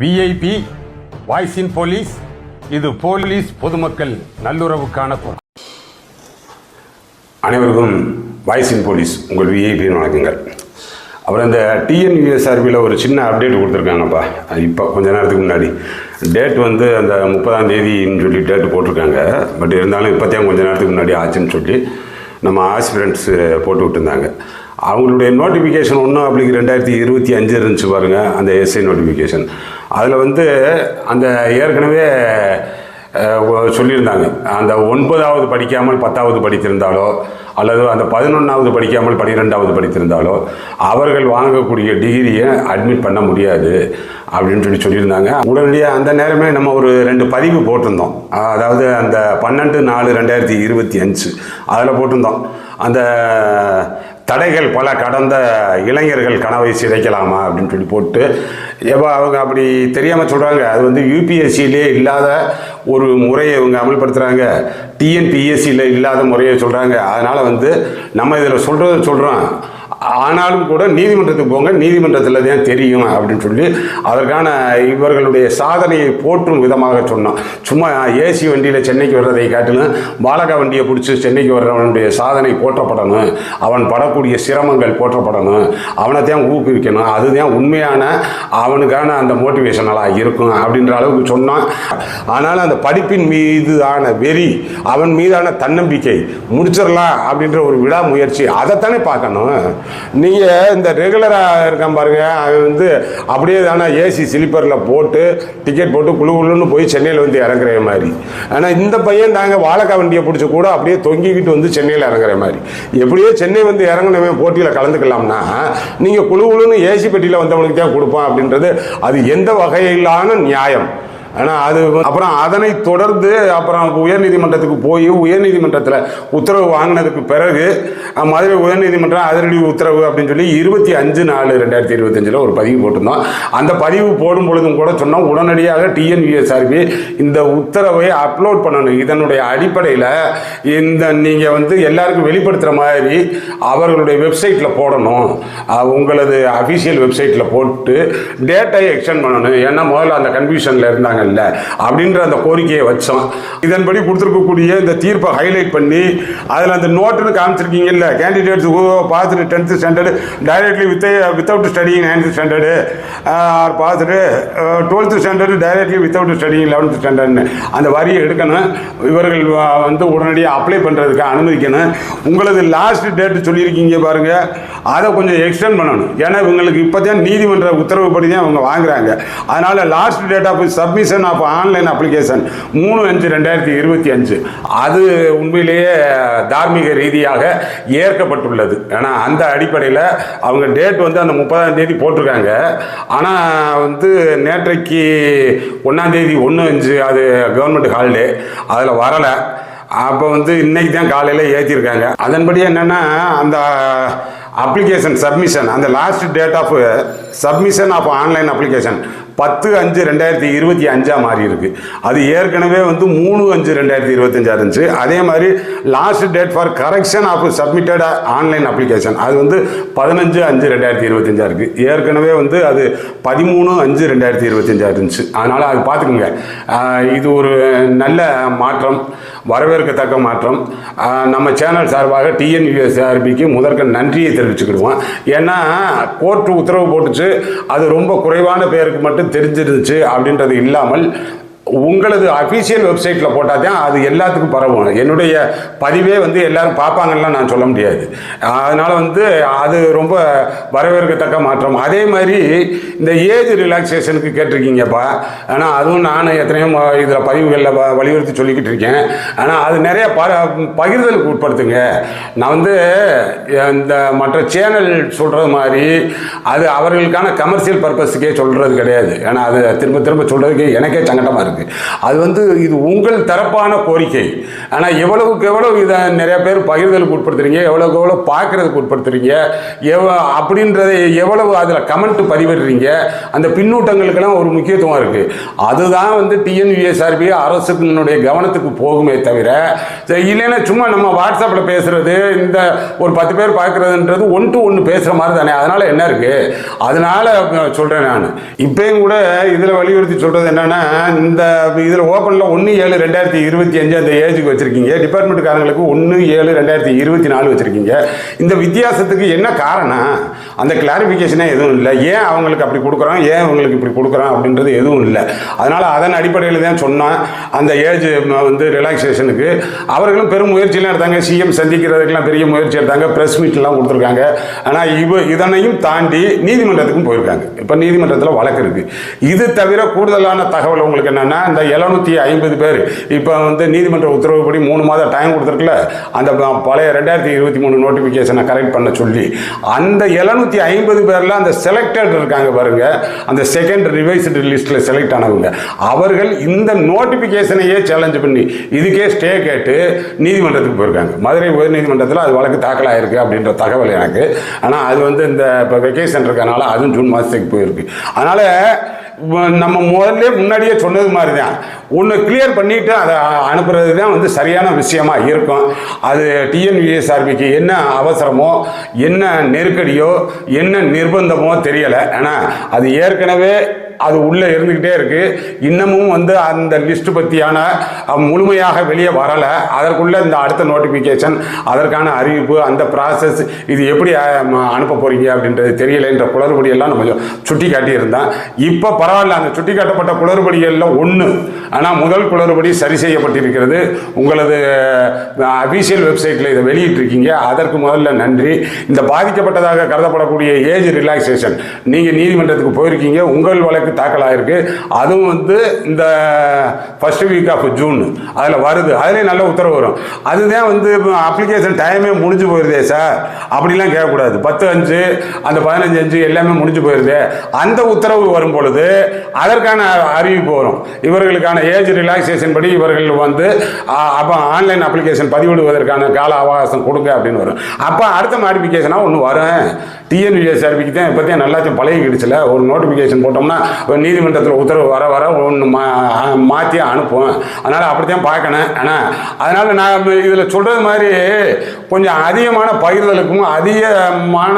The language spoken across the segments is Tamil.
விஐபி வாய்ஸ் இன் போலீஸ் இது போலீஸ் பொதுமக்கள் நல்லுறவுக்கான குரல் அனைவருக்கும் வாய்ஸ் இன் போலீஸ் உங்கள் விஐபின்னு வணக்கங்கள். அப்புறம் இந்த டிஎன்யூஎஸ்ஆர்பியில் ஒரு சின்ன அப்டேட் கொடுத்துருக்காங்கப்பா. இப்போ கொஞ்ச நேரத்துக்கு முன்னாடி. டேட் வந்து அந்த முப்பதாம் தேதின்னு சொல்லி டேட் போட்டிருக்காங்க. பட் இருந்தாலும் இப்போத்தையும் கொஞ்ச நேரத்துக்கு முன்னாடி ஆச்சுன்னு சொல்லி நம்ம ஆஸ்பிரண்ட்ஸு போட்டு விட்டுருந்தாங்க. அவங்களுடைய நோட்டிஃபிகேஷன் ஒன்றும் அப்படிங்க ரெண்டாயிரத்தி இருபத்தி அஞ்சு இருந்துச்சு பாருங்கள் அந்த எஸ்ஐ நோட்டிஃபிகேஷன் அதில் வந்து அந்த ஏற்கனவே சொல்லியிருந்தாங்க. அந்த ஒன்பதாவது படிக்காமல் பத்தாவது படித்திருந்தாலோ அல்லது அந்த பதினொன்றாவது படிக்காமல் பன்னிரெண்டாவது படித்திருந்தாலோ அவர்கள் வாங்கக்கூடிய டிகிரியை அட்மிட் பண்ண முடியாது அப்படின்னு சொல்லி சொல்லியிருந்தாங்க. உடனடியாக அந்த நேரமே நம்ம ஒரு ரெண்டு பதிவு போட்டிருந்தோம். அதாவது அந்த பன்னெண்டு நாலு ரெண்டாயிரத்தி இருபத்தி அஞ்சு அதில் போட்டிருந்தோம். அந்த தடைகள் பல கடந்த இளைஞர்கள் கனவை சிதைக்கலாமா அப்படின்னு சொல்லி போட்டு எப்போ அவங்க அப்படி தெரியாமல் சொல்கிறாங்க அது வந்து யூபிஎஸ்சியிலே இல்லாத ஒரு முறையை இவங்க அமல்படுத்துகிறாங்க டிஎன்பிஎஸ்சியில் இல்லாத முறையை சொல்கிறாங்க அதனால் வந்து நம்ம இதில் சொல்கிறத சொல்கிறோம் ஆனாலும் கூட நீதிமன்றத்துக்கு போங்க நீதிமன்றத்தில் தான் தெரியும் அப்படின்னு சொல்லி அதற்கான இவர்களுடைய சாதனையை போற்றும் விதமாக சொன்னோம் சும்மா ஏசி வண்டியில் சென்னைக்கு வர்றதை காட்டிலும் பாலகா வண்டியை பிடிச்சி சென்னைக்கு வர்றவனுடைய சாதனை போற்றப்படணும். அவன் படக்கூடிய சிரமங்கள் போற்றப்படணும். அவனை தான் ஊக்குவிக்கணும். அதுதான் உண்மையான அவனுக்கான அந்த மோட்டிவேஷனலாக இருக்கும் அப்படின்ற அளவுக்கு சொன்னான். ஆனால் அந்த படிப்பின் மீதான வெறி அவன் மீதான தன்னம்பிக்கை முடிச்சிடலாம் அப்படின்ற ஒரு விடாமுயற்சி அதைத்தானே பார்க்கணும். நீங்கள் இந்த ரெகுலராக இருக்கான் பாருங்க அவன் வந்து அப்படியே தானே ஏசி ஸ்லீப்பரில் போட்டு டிக்கெட் போட்டு குழு குழுன்னு போய் சென்னையில் வந்து இறங்குற மாதிரி. ஆனால் இந்த பையன் தாங்க வாழைக்காய் வண்டியை பிடிச்சி கூட அப்படியே தொங்கிக்கிட்டு வந்து சென்னையில் இறங்குற மாதிரி. எப்படியோ சென்னை வந்து இறங்கினவன் போட்டியில் கலந்துக்கலாம்னா நீங்கள் குழு குழுன்னு ஏசி பெட்டியில் வந்தவனுக்கு தான் கொடுப்பான் அப்படின்றது அது எந்த வகையிலான நியாயம்? ஆனால் அது அப்புறம் அதனை தொடர்ந்து அப்புறம் உயர்நீதிமன்றத்துக்கு போய் உயர்நீதிமன்றத்தில் உத்தரவு வாங்கினதுக்கு பிறகு மதுரை உயர்நீதிமன்றம் அதிரடி உத்தரவு அப்படின்னு சொல்லி இருபத்தி அஞ்சு நாலு ரெண்டாயிரத்தி இருபத்தஞ்சில் ஒரு பதிவு போட்டிருந்தோம். அந்த பதிவு போடும் பொழுதும் கூட சொன்னோம் உடனடியாக டிஎன்யூஎஸ்ஆர்பி இந்த உத்தரவை அப்லோட் பண்ணணும். இதனுடைய அடிப்படையில் இந்த நீங்கள் வந்து எல்லாருக்கும் வெளிப்படுத்துகிற மாதிரி அவர்களுடைய வெப்சைட்டில் போடணும். உங்களது அஃபிஷியல் வெப்சைட்டில் போட்டு டேட்டை எக்ஸ்டெண்ட் பண்ணணும். ஏன்னா முதல்ல அந்த கன்ஃபியூஷனில் இருந்தாங்கல்ல அப்படின்ற அந்த கோரிக்கையை வச்சோம். இதன்படி கொடுத்துருக்கக்கூடிய இந்த தீர்ப்பை ஹைலைட் பண்ணி அதில் அந்த நோட்டுன்னு காமிச்சிருக்கீங்கல்ல கேண்டிடேட்ஸ் பார்த்துட்டு tenth standard directly with without studying ninth standard or பார்த்துட்டு twelfth standard directly without studying eleventh ஸ்டாண்டர்ட்னு அந்த வரியை எடுக்கணும். இவர்கள் வந்து உடனடியாக அப்ளை பண்ணுறதுக்கு அனுமதிக்கணும். உங்களது லாஸ்ட் டேட் சொல்லியிருக்கீங்க பாருங்கள் அதை கொஞ்சம் எக்ஸ்டெண்ட் பண்ணணும். ஏன்னா இவங்களுக்கு இப்போ தான் நீதிமன்ற உத்தரவுப்படி தான் அவங்க வாங்குறாங்க. அதனால் last date of submission of online application மூணு அஞ்சு ரெண்டாயிரத்தி இருபத்தி அஞ்சு. அது உண்மையிலேயே தார்மீக ரீதியாக ஏற்கப்பட்டுள்ளது. ஏன்னா அந்த அடிப்படையில் அவங்க டேட் வந்து அந்த முப்பதாம் தேதி போட்டிருக்காங்க. ஆனால் வந்து நேற்றைக்கு ஒன்றாம் தேதி ஒன்று அஞ்சு அது கவர்மெண்ட் ஹாலிடே அதில் வரலை. அப்போ வந்து இன்னைக்கு தான் காலையில் ஏற்றிருக்காங்க அதன்படி என்னென்னா அந்த அப்ளிகேஷன் சப்மிஷன் அந்த last date of submission of online application பத்து அஞ்சு ரெண்டாயிரத்தி இருபத்தி அஞ்சாக மாறி இருக்கு. அது ஏற்கனவே வந்து மூணு அஞ்சு ரெண்டாயிரத்தி இருபத்தஞ்சா இருந்துச்சு. அதே மாதிரி last date for correction of submitted online application அது வந்து பதினஞ்சு அஞ்சு ரெண்டாயிரத்தி இருபத்தஞ்சா இருக்கு. ஏற்கனவே வந்து அது பதிமூணு அஞ்சு ரெண்டாயிரத்தி இருபத்தஞ்சா இருந்துச்சு. அதனால் அது பார்த்துக்குங்க. இது ஒரு நல்ல மாற்றம். வரவேற்கத்தக்க மாற்றம். நம்ம சேனல் சார்பாக டிஎன்யூஎஸ்ஆர்பிக்கு முதற்க நன்றியை தெரிவிச்சுக்கிடுவோம். ஏன்னா கோர்ட்டு உத்தரவு போட்டுச்சு. அது ரொம்ப குறைவான பேருக்கு மட்டும் தெரிஞ்சிருந்துச்சு அப்படின்றது இல்லாமல் உங்களது அஃபீஷியல் வெப்சைட்டில் போட்டால் தான் அது எல்லாத்துக்கும் பரவும். என்னுடைய பதிவே வந்து எல்லாரும் பார்ப்பாங்கலாம் நான் சொல்ல முடியாது. அதனால் வந்து அது ரொம்ப வரவேற்கத்தக்க மாற்றம். அதே மாதிரி இந்த ஏஜ் ரிலாக்ஸேஷனுக்கு கேட்டிருக்கீங்கப்பா. ஆனால் அதுவும் நான் எத்தனையோ இதில் பதிவுகளில் வ- வலியுறுத்தி சொல்லிக்கிட்டு இருக்கேன். ஆனால் அது நிறைய ப பகிர்தலுக்கு உட்படுத்துங்க. நான் வந்து இந்த மற்ற சேனல் சொல்கிறது மாதிரி அது அவர்களுக்கான கமர்ஷியல் பர்பஸுக்கே சொல்கிறது கிடையாது. ஏன்னா அது திரும்ப திரும்ப சொல்கிறதுக்கு எனக்கே சங்கடமாக இருக்குது இருக்குது அது வந்து இது உங்கள் தரப்பான கோரிக்கை. ஆனால் எவ்வளவுக்கு எவ்வளவு இதை நிறைய பேர் பகிர்தலுக்கு உட்படுத்துறீங்க எவ்வளவுக்கு எவ்வளோ பார்க்கறதுக்கு உட்படுத்துறீங்க எவ அப்படின்றதை எவ்வளவு அதில் கமெண்ட் பதிவிடுறீங்க அந்த பின்னூட்டங்களுக்கெல்லாம் ஒரு முக்கியத்துவம் இருக்குது அதுதான் வந்து டிஎன்யூஎஸ்ஆர்பி அரசுடைய கவனத்துக்கு போகுமே தவிர சரி, இல்லைன்னா சும்மா நம்ம வாட்ஸ்அப்பில் பேசுறது இந்த ஒரு பத்து பேர் பார்க்குறதுன்றது ஒன் டு ஒன்று பேசுகிற மாதிரி தானே. அதனால என்ன இருக்கு? அதனால சொல்கிறேன் நான். இப்பயும் கூட இதில் வலியுறுத்தி சொல்கிறது என்னன்னா இந்த இதில் ஓப்பனில் ஒன்று ஏழு ரெண்டாயிரத்தி இருபத்தி அஞ்சு அந்த ஏஜுக்கு வச்சுருக்கீங்க. டிபார்ட்மெண்ட்டுக்காரங்களுக்கு ஒன்று ஏழு ரெண்டாயிரத்தி இருபத்தி நாலு வச்சுருக்கீங்க. இந்த வித்தியாசத்துக்கு என்ன காரணம்? அந்த கிளாரிஃபிகேஷனே எதுவும் இல்லை. ஏன் அவங்களுக்கு அப்படி கொடுக்குறோம் ஏன் அவங்களுக்கு இப்படி கொடுக்குறோம் அப்படின்றது எதுவும் இல்லை. அதனால் அதன் அடிப்படையில் தான் சொன்னோம் அந்த ஏஜ் வந்து ரிலாக்ஸேஷனுக்கு அவர்களும் பெரும் முயற்சியெலாம் எடுத்தாங்க. சிஎம் சந்திக்கிறதுக்கெல்லாம் பெரிய முயற்சி எடுத்தாங்க. ப்ரெஸ் மீட்லாம் கொடுத்துருக்காங்க. ஆனால் இவ இதனையும் தாண்டி நீதிமன்றத்துக்கும் போயிருக்காங்க. இப்போ நீதிமன்றத்தில் வழக்கு இருக்குது இது தவிர கூடுதலான தகவல் உங்களுக்கு என்னென்னா இந்த எழுநூற்றி ஐம்பது பேர். இப்போ வந்து நீதிமன்ற உத்தரவுப்படி மூணு மாதம் டைம் கொடுத்துருக்குல அந்த பழைய ரெண்டாயிரத்தி இருபத்தி மூணு நோட்டிஃபிகேஷனை கரெக்ட் பண்ண சொல்லி அந்த எழுநூற்றி ஐம்பது பேரில் அந்த செலக்டட் இருக்காங்க பாருங்க அந்த செகண்ட் ரிவைஸ்டு லிஸ்ட்டில் செலக்ட் ஆனவங்க. அவர்கள் இந்த நோட்டிஃபிகேஷனையே சேலஞ்ச் பண்ணி இதுக்கே ஸ்டே கேட்டு நீதிமன்றத்துக்கு போயிருக்காங்க. மதுரை உயர்நீதிமன்றத்தில் அது வழக்கு தாக்கல் ஆயிருக்கு அப்படின்ற தகவல் எனக்கு. ஆனால் அது வந்து இந்த இப்போ வெக்கேஷன் இருக்கனால அதுவும் ஜூன் மாதத்துக்கு போயிருக்கு. அதனால் நம்ம முதல்ல முன்னாடியே சொன்னது மாதிரி தான் ஒன்று கிளியர் பண்ணிவிட்டு அதை அனுப்புறது தான் வந்து சரியான விஷயமா இருக்கும். அது டிஎன்விஎஸ்ஆர்பிக்கு என்ன அவசரமோ என்ன நெருக்கடியோ என்ன நிர்பந்தமோ தெரியலை. ஆனால் அது ஏற்கனவே அது உள்ளே இருந்துக்கிட்டே இருக்கு. இன்னமும் வந்து அந்த லிஸ்ட் பற்றியான முழுமையாக வெளியே வரலை. அதற்குள்ள இந்த அடுத்த நோட்டிஃபிகேஷன் அதற்கான அறிவிப்பு அந்த ப்ராசஸ் இது எப்படி அனுப்ப போறீங்க அப்படின்றது தெரியலைன்ற குளறுபடியெல்லாம் நம்ம சுட்டி காட்டியிருந்தேன் இப்போ பரவாயில்ல அந்த சுட்டி காட்டப்பட்ட குளறுபடிகளில் ஒன்று ஆனால் முதல் குளறுபடி சரி செய்யப்பட்டிருக்கிறது. உங்களது அபிஷியல் வெப்சைட்டில் இதை வெளியிட்டிருக்கீங்க. அதற்கு முதல்ல நன்றி. இந்த பாதிக்கப்பட்டதாக கருதப்படக்கூடிய ஏஜ் ரிலாக்ஸேஷன் நீங்கள் நீதிமன்றத்துக்கு போயிருக்கீங்க. உங்கள் வழக்கு தாக்கல் ஆகிருக்கு அதுவும் வந்து இந்த ஃபர்ஸ்ட் வீக் ஆஃப் ஜூன் அதில் வருது. அதுலேயும் நல்ல உத்தரவு வரும். அதுதான் வந்து அப்ளிகேஷன் டைமே முடிஞ்சு போயிருதே சார். அப்படிலாம் கேட்கக்கூடாது. பத்து அஞ்சு அந்த பதினஞ்சு அஞ்சு எல்லாமே முடிஞ்சு போயிருது. அந்த உத்தரவு வரும் பொழுது அதற்கான அறிவிப்பு வரும். இவர்களுக்கான ஏஜ் ரிலாக்ஸேஷன் படி இவர்கள் வந்து அப்போ ஆன்லைன் அப்ளிகேஷன் பதிவிடுவதற்கான கால அவகாசம் கொடுங்க அப்படின்னு வரும். அப்போ அடுத்த மாடிஃபிகேஷனாக ஒன்று வரும். டிஎன்விஎஸ்ஆர்பிக்கு தான் இப்போ தான் நல்லாச்சும் பழகிடுச்சுல ஒரு நோட்டிஃபிகேஷன் போட்டோம்னா நீதிமன்றத்தில் உத்தரவு வர வர ஒன்று மா மாற்றி அனுப்பும் அதனால் அப்படி தான் பார்க்கணும். ஆனால் அதனால் நான் இதில் சொல்கிறது மாதிரி கொஞ்சம் அதிகமான பகிர்தலுக்கும் அதிகமான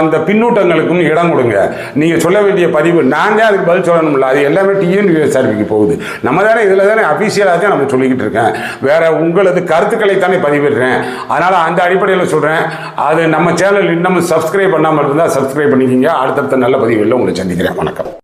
அந்த பின்னூட்டங்களுக்கும் இடம் கொடுங்க. நீங்கள் சொல்ல வேண்டிய பதிவு நான் தான் அதுக்கு பதில் சொல்லணும்ல. அது எல்லாமே டிஎன்விஎஸ்ஆர்பிக்கு போகுது. நம்ம தானே இதில் தானே அஃபீஷியலாக தான் நம்ம சொல்லிக்கிட்டு இருக்கேன். வேறு உங்களது கருத்துக்களை தானே பதிவிடுறேன். அதனால் அந்த அடிப்படையில் சொல்கிறேன் அது நம்ம சேனல் இன்னமும் சப்ஸ்கிரைப் பண்ணாமல் இருந்தால் சப்ஸ்கிரைப் பண்ணிக்கிங்க. அடுத்தடுத்த நல்ல பதிவுகளில் உங்களை சந்திக்கிறேன். வணக்கம். пока.